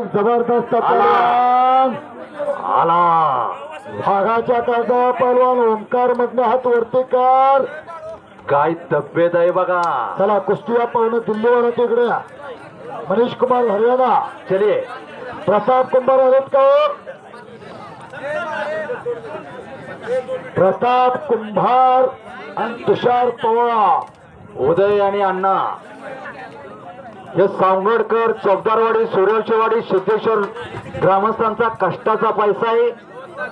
जबरदस्त आला. भागाच्या ताजा पलवान ओंकार मधन हात वरती कर. काय तब्येत आहे बघा. चला कुस्तिया पाहुणे दिल्लीवर तिकडे. मनीष कुमार हरियाणा. चलिए प्रताप कुंभार आलेत का हो? प्रताप कुंभार आणि तुषार पवार. उदय आणि अण्णा. हे सावंगडकर चौकदारवाडी सूर्यवंशवाडी सिद्धेश्वर ग्रामस्थांचा कष्टाचा पैसा आहे.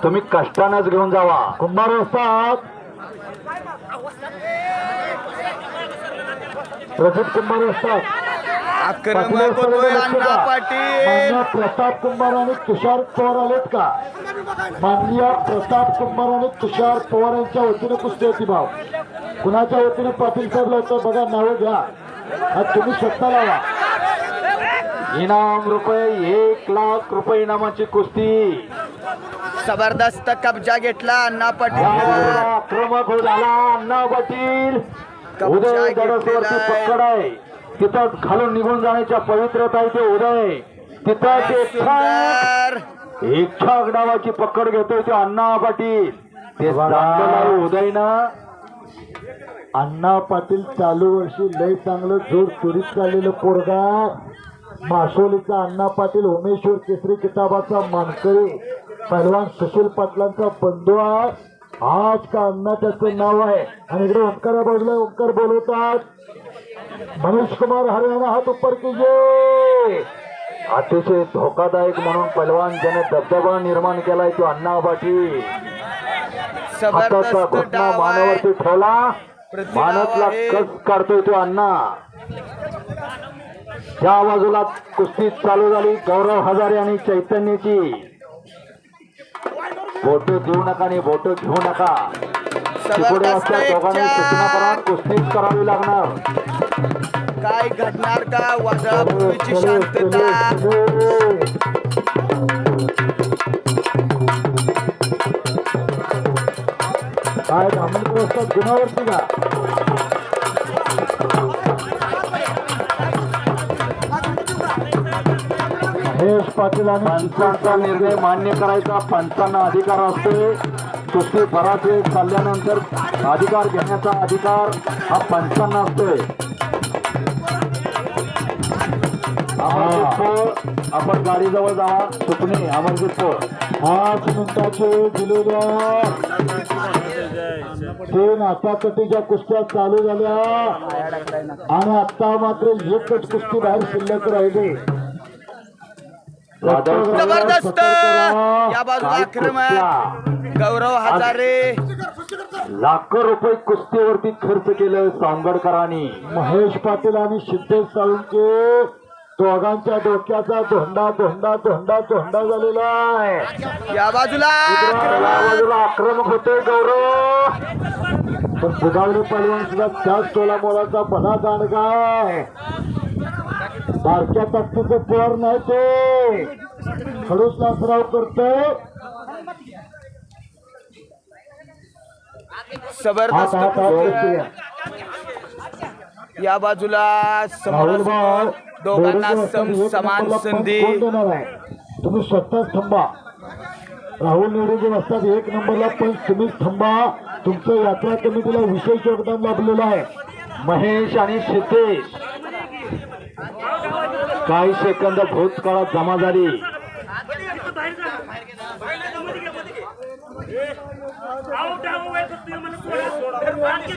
तुम्ही कष्टानंच घेऊन जावा. कुंभार असतात. प्रदीप कुंभार असतात. प्रताप कुंभार आणि तुषार पवार आलेत का? माननीय प्रताप कुंभार आणि तुषार पवार यांच्या वतीने कुस्ती होती भाव कुणाच्या वतीने पाटील साहेब लावतो बघा नावं घ्या. तुम्ही स्वतः लावा. इनाम रुपये एक लाख रुपये इनामाची कुस्ती. जबरदस्त कब्जा घेतला अण्णा पाटील. आक्रमक हो झाला अण्णा पाटील. कब्जा उदय आहे. पकड आहे. तिथं खालून निघून जाण्याच्या पवित्रता आहे ते उदय तिथं ते सुंदर. इच्छा डावाची पकड घेतोय ते अण्णा पाटील. ते उदय ना अण्णा पाटील चालू वर्षी लय चांगलं जोर चोरीत चाललेलं पोरगा. मासोलीचा अण्णा पाटील उमेश्वर केसरी किताबाचा मानकरी. पहिलवान सुशील पाटलांचा बंधू आज का अण्णा त्याचं नाव आहे? आणि इकडे ओंकारा बाजूला ओंकार बोलवतात. मनीष कुमार हरियाणा हात उपर कीजिए. अतिशय धोकादायक म्हणून पैलवान ज्याने दबदबा निर्माण केलाय तो अण्णा पाटील. हाताचा घुटना मानावरती ठेवला. मानतला. कस काढतोय तो अण्णा. त्या बाजूला कुस्ती चालू झाली. गौरव हजारे आणि चैतन्याची. बोट देऊ नका आणि बोट घेऊ नका. दोघांनी सूचना करा. कुस्तीच करावी लागणार. काय घडणार का? चलो, शांतता. काय धामणकर असतात गुणावरती का महेश पाटील आणि पंचांचा निर्णय मान्य करायचा. पंचांना अधिकार असतो. कुस्ती बराच वेळ चालल्यानंतर अधिकार घेण्याचा अधिकार हा पंचांना असतोय आपण गाडीजवळ जावा सुपणे अमरजीत पोळ पाच मिनिटाचे दिलेल्या. तीन हाताकटीच्या कुस्त्या चालू झाल्या आणि आता मात्र एकच कुस्ती बाहेर शिल्लक राहिली. जबरदस्त! या बाजूला. गौरव हजारे. लाखो रुपये कुस्तीवरती खर्च केलं सावंगडकरांनी महेश पाटील आणि सिद्धेश साळुंके. दोघांच्या डोक्याचा धोंडा धोंडा धोंडा धोंडा झालेला आहे. या बाजूला. बाजूला आक्रमक होते गौरव. पण बुगावले पहिलवान सुद्धा त्याच टोला मोलाचा भला दांडगा आहे. बारक्या ताकदीचं पोर नाही ते. खडूसला सराव करतो. या बाजूला समोर भाऊ. दोघांना दोघे सम समान संधी तुम्ही स्वतःच थांबा. राहुल नेहरू जे असतात एक नंबरला पंच तुम्हीच थांबा. तुमचं यात्रा कमिटीला विशेष योगदान लाभलेलं आहे. महेश आणि सिद्धेश काही सेकंद भूतकाळात जमा झाली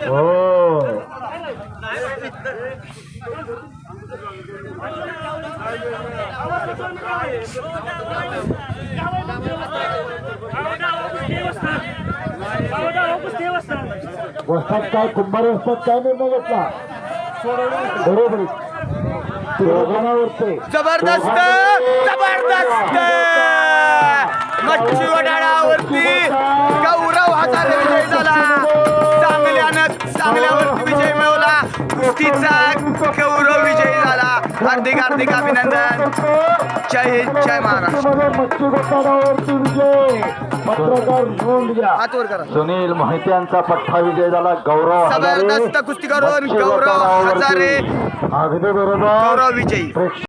हो. वस्तात काय? कुंभार वस्तात काय निर्णय घेतला? बरोबर दोघांवरचे जबरदस्त जबरदस्त! मच्छी वडाळावरती गौरव हजारे विजय झाला. चांगल्यानं चांगल्यावरती विजय मिळवला. कुस्तीचा गौरव विजय झाला. हार्दिक हार्दिक अभिनंदन. जय हिंद जय महाराष्ट्र. सुनील मोहित्यांचा पठ्ठा विजय झाला. गौरव जबरदस्त कुस्ती करून गौरव हजारे. अगदी बरोबर गौरव. विजयी.